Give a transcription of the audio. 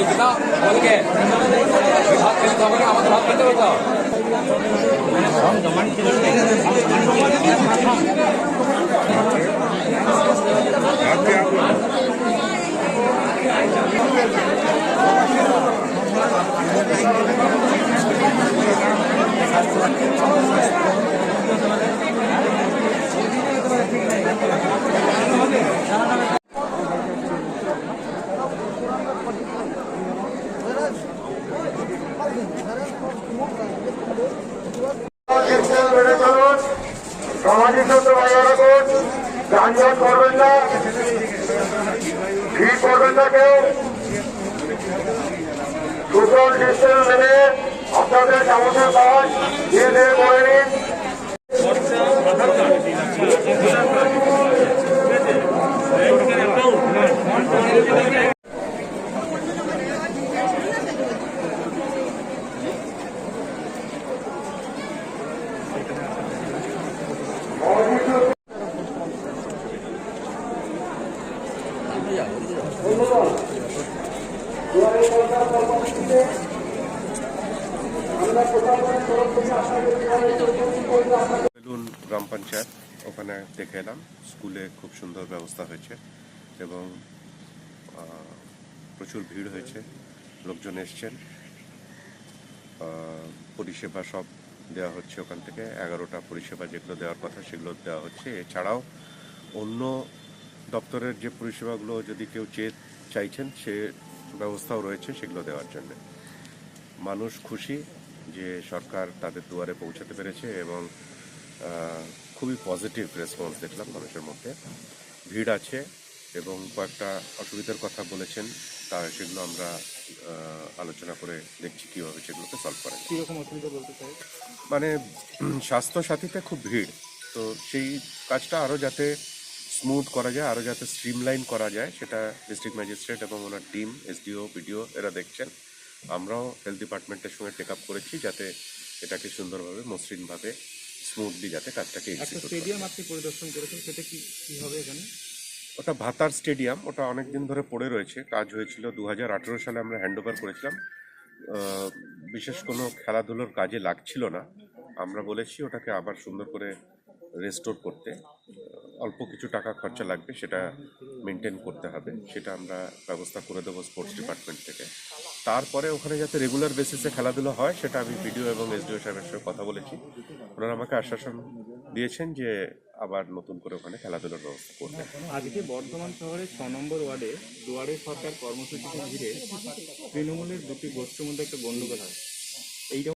নিচ্ছে না বলকে। ভাত খেতে হবে না আমাদের ভাত খেতে হবে তো। সিস্টেম সামাজিক দূরত্ব বজায় রাখুন করবেন না ভিড় করবেন না কেউ মেনে আপনাদের চামচের কাজ বেলুন গ্রাম পঞ্চায়েত ওখানে দেখে এলাম। স্কুলে খুব সুন্দর ব্যবস্থা হয়েছে এবং প্রচুর ভিড় হয়েছে, লোকজন এসছেন। পরিষেবা সব দেওয়া হচ্ছে ওখান থেকে, এগারোটা পরিষেবা যেগুলো দেওয়ার কথা সেগুলো দেওয়া হচ্ছে। এছাড়াও অন্য দপ্তরের যে পরিষেবাগুলো যদি কেউ চেয়ে চাইছেন, সে ব্যবস্থাও রয়েছে সেগুলো দেওয়ার জন্য। মানুষ খুশি যে সরকার তাদের দুয়ারে পৌঁছাতে পেরেছে এবং খুবই পজিটিভ রেসপন্স দেখলাম মানুষের মধ্যে। ভিড় আছে এবং কয়েকটা অসুবিধার কথা বলেছেন তা সেগুলো আমরা আলোচনা করে দেখছি কীভাবে সেগুলোকে সলভ করা যায়। কীরকম অসুবিধা বলতে চাই? মানে স্বাস্থ্য সাথীতে খুব ভিড় তো সেই কাজটা আরও যাতে স্মুথ করা যায় আরও যাতে স্ট্রিমলাইন করা যায় সেটা ডিস্ট্রিক্ট ম্যাজিস্ট্রেট এবং ওনার টিম এসডিও বিডিও এরা দেখছেন। আমরাও হেলথ ডিপার্টমেন্টের সঙ্গে টেক আপ করেছি যাতে এটাকে সুন্দরভাবে মসৃণভাবে স্মুথলি যাতে কাজটাকে স্টেডিয়াম আপনি পরিদর্শন করেছেন সেটা কি কি হবে এখানে? ওটা ভাতার স্টেডিয়াম ওটা অনেক দিন ধরে পড়ে রয়েছে কাজ হয়েছিল। দু হাজার আঠেরো সালে আমরা হ্যান্ড ওভার করেছিলাম বিশেষ কোনো খেলাধুলোর কাজে লাগছিল না। আমরা বলেছি ওটাকে আবার সুন্দর করে রেস্টোর করতে অল্প কিছু টাকা খরচা লাগবে, সেটা মেনটেন করতে হবে, সেটা আমরা ব্যবস্থা করে দেবো স্পোর্টস ডিপার্টমেন্ট থেকে। তারপরে ওখানে যাতে রেগুলার বেসিসে খেলাধুলো হয়, সেটা আমি ভিডিও এবং এসডিও সাহেবের সঙ্গে কথা বলেছি। ওনারা আমাকে আশ্বাসন দিয়েছেন যে আবার নতুন করে ওখানে খেলাধুলার ব্যবস্থা করবে আজকে বর্ধমান শহরের ছ নম্বর ওয়ার্ডে দুয়ারে সরকার কর্মসূচিকে ঘিরে তৃণমূলের দুটি গোষ্ঠীর মধ্যে একটা গন্ডগোল হয়।